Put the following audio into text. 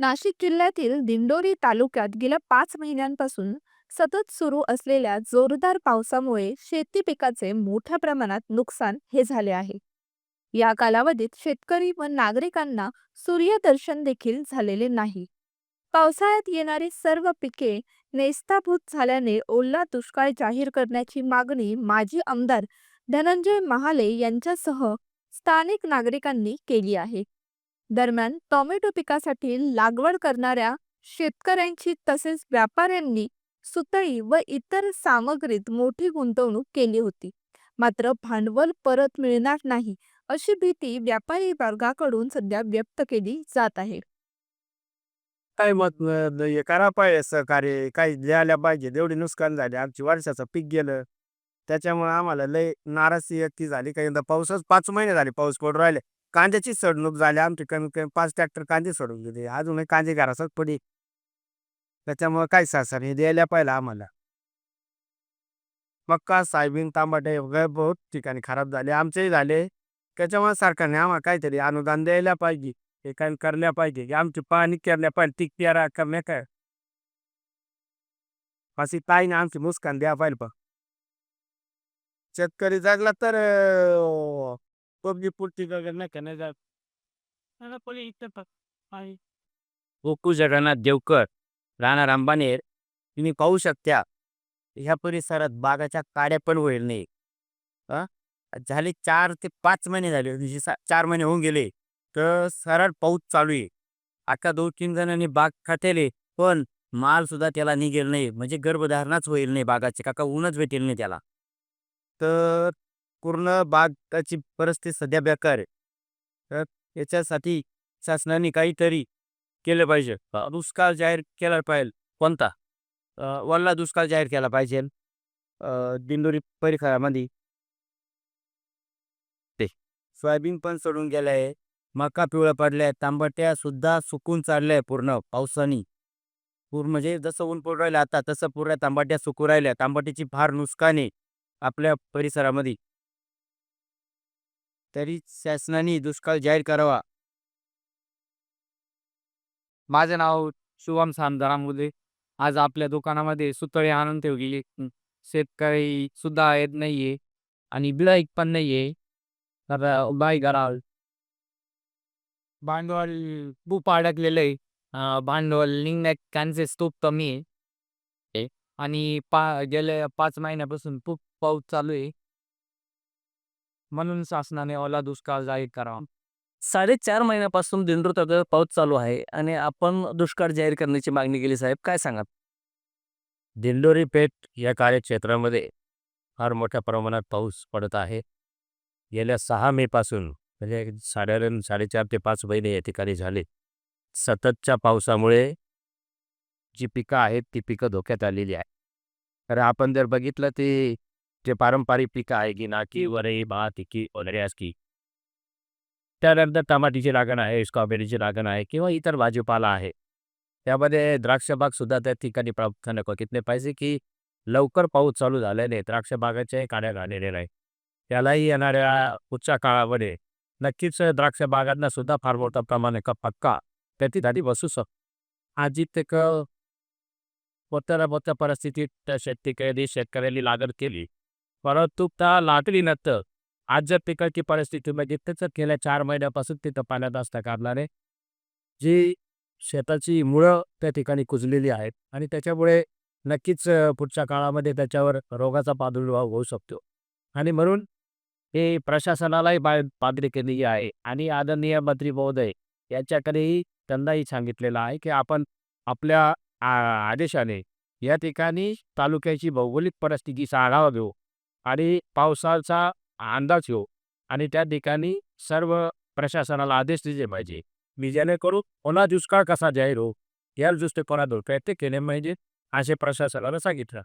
नाशिक जिल्ह्यातील दिंडोरी तालुक्यात गेल्या पाच महिन्यांपासून सतत सुरू असलेल्या जोरदार पावसामुळे शेती पिकाचे मोठ्या प्रमाणात नुकसान हे झाले आहे. या कालावधीत शेतकरी व नागरिकांना सूर्यदर्शन देखील झालेले नाही. पावसाळ्यात येणारी सर्व पिके नेस्ताभूत झाल्याने ओला दुष्काळ जाहीर करण्याची मागणी माजी आमदार धनंजय महाले यांच्यासह स्थानिक नागरिकांनी केली आहे. दरम्यान टोमॅटो पिकासाठी लागवड करणाऱ्या शेतकऱ्यांची तसेच व्यापाऱ्यांनी सुतळी व इतर सामग्रीत मोठी गुंतवणूक केली होती. मात्र भांडवल परत मिळणार नाही अशी भीती व्यापारी वर्गाकडून सध्या व्यक्त केली जात आहे. काय मत हे करा पाहिजे सहकार्य काही द्यायला पाहिजे एवढे नुकसान झाले आमची वर्षाचं पीक गेलं. त्याच्यामुळे आम्हाला लय नाराजी व्यक्ती झाली काही पाऊसच पाच महिने झाले पाऊस पडू राहिले. कांद्याची सडणूक झाली आमची कमीत कमी पाच ट्रॅक्टर कांदे सोडून गेले. अजूनही कांदे घरासच पडे त्याच्यामुळे काय सासर हे द्यायला पाहिलं आम्हाला. मक्का सोयाबीन तांबाटे वगैरे बहुत ठिकाणी खराब झाले. आमचेही झाले. त्याच्यामुळे सरकारने आम्हाला काहीतरी अनुदान द्यायला पाहिजे. हे काय करल्या पाहिजे. की आमची पाणी करल्या पाहिजे. ती पेरा करण्या काय? अशी ताईने आमची मुस्कान द्या पाहिजे पण शेतकरी जगला तर पबजी पुरती वगैरे नाही का नाही जात? गोकू जगन्नाथ देवकर राणा रामबानेर तुम्ही पाहू शकता ह्या परिसरात बागाच्या काड्या पण होईल नाही? झाले चार ते पाच महिने झाले म्हणजे चार महिने होऊन गेले तर सरळ पाऊस चालू आहे. आता दोन तीन जणांनी बाग खातेले पण माल सुद्धा त्याला निघेल नाही म्हणजे गर्भधारणाच होईल नाही बागाची काका ऊनच भेटेल नाही त्याला. तर पूर्ण बागाची परिस्थिती सध्या बेकार आहे. तर याच्यासाठी शासनाने काहीतरी केलं पाहिजे. दुष्काळ जाहीर केला पाहिजे. कोणता? वल्ला दुष्काळ जाहीर केला पाहिजे. अ, दिंडोरी परिसरामध्ये. ते. सोयाबीन पण सोडून गेलंय मका पिवळ्या पडल्या. तांबट्या सुद्धा सुकून चालल्या पूर्ण पावसाने. पूर्ण म्हणजे जसं ऊन पडून राहिलं आता तसं पूर्ण तांबट्या सुकू राहिल्या. तांबट्याची फार नुकसान आहे आपल्या परिसरामध्ये. तरी शासनाने दुष्काळ जाहीर करावा. माझं नाव शुभम सामदारामुले आज आपल्या दुकानामध्ये सुतळे आणून ठेवली. शेतकरी सुद्धा येत नाहीये आणि बिळाईक पण नाहीये. तर बाय कराल भांडवल खूप अडकलेलं आहे. भांडवल निघण्यात चान्सेस खूप कमी आहे. आणि पा गेल्या पाच महिन्यापासून खूप पाऊस चालू आहे. म्हणून शासनाने ओला दुष्काळ जाहीर करावा. साडेचार महिन्यापासून दिंडोर तालुक्यात पाऊस चालू आहे आणि आपण दुष्काळ जाहीर करण्याची मागणी केली साहेब काय सांगा दिंडोरी पेठ या कार्यक्षेत्रामध्ये फार मोठ्या प्रमाणात पाऊस पडत आहे. गेल्या सहा मे पासून म्हणजे साधारण साडेचार ते पाच महिने या ठिकाणी झाले. सततच्या पावसामुळे जी पिकं आहेत ती पिकं धोक्यात आलेली आहे तर आपण जर बघितलं ते जे पारंपरिक पिकं आहे की नाकी वरई भात इकी वगैरे असकी त्यानंतर टमाटीची लागण आहे स्ट्रॉबेरीची लागण आहे किंवा इतर भाजीपाला आहे. त्यामध्ये द्राक्ष बाग सुद्धा त्या ठिकाणी प्रामुख्याने बघितले पाहिजे की लवकर पाऊस चालू झाल्याने द्राक्ष बागाच्याही काड्या झालेल्या नाही. त्यालाही येणाऱ्या पुढच्या काळामध्ये नक्कीच द्राक्ष बागांना सुद्धा फार मोठा प्रमाणे का पक्का त्या ठिकाणी बसू शकतो आजी ते क मोठ्या मोठ्या परिस्थितीत त्या शेतकऱ्यांनी शेतकऱ्यांनी लागण केली परंतु त्या लागलीनंतर आज जर पिकाची परिस्थिती म्हणजे त्याचं गेल्या चार महिन्यापासून तिथं पाण्यात असता कारणाने जी शेताची मुळं त्या ठिकाणी कुजलेली आहेत आणि त्याच्यामुळे नक्कीच पुढच्या काळामध्ये त्याच्यावर रोगाचा प्रादुर्भाव होऊ शकतो. आणि म्हणून हे प्रशासनालाही बा पादरी केलेली आहे आणि आदरणीय मंत्री महोदय यांच्याकडेही त्यांनाही सांगितलेलं आहे की आपण आपल्या आदेशाने या ठिकाणी तालुक्याची भौगोलिक परिस्थितीचा आढावा घेऊ. आणि पावसाचा अंदाज घेऊ. आणि त्या ठिकाणी सर्व प्रशासनाला आदेश दिले पाहिजे. मी जेणेकरून ओला दुष्काळ कसा जाहीर हो या दृष्टिकोनातून प्रयत्न केले पाहिजे असे प्रशासनाला सांगितलं.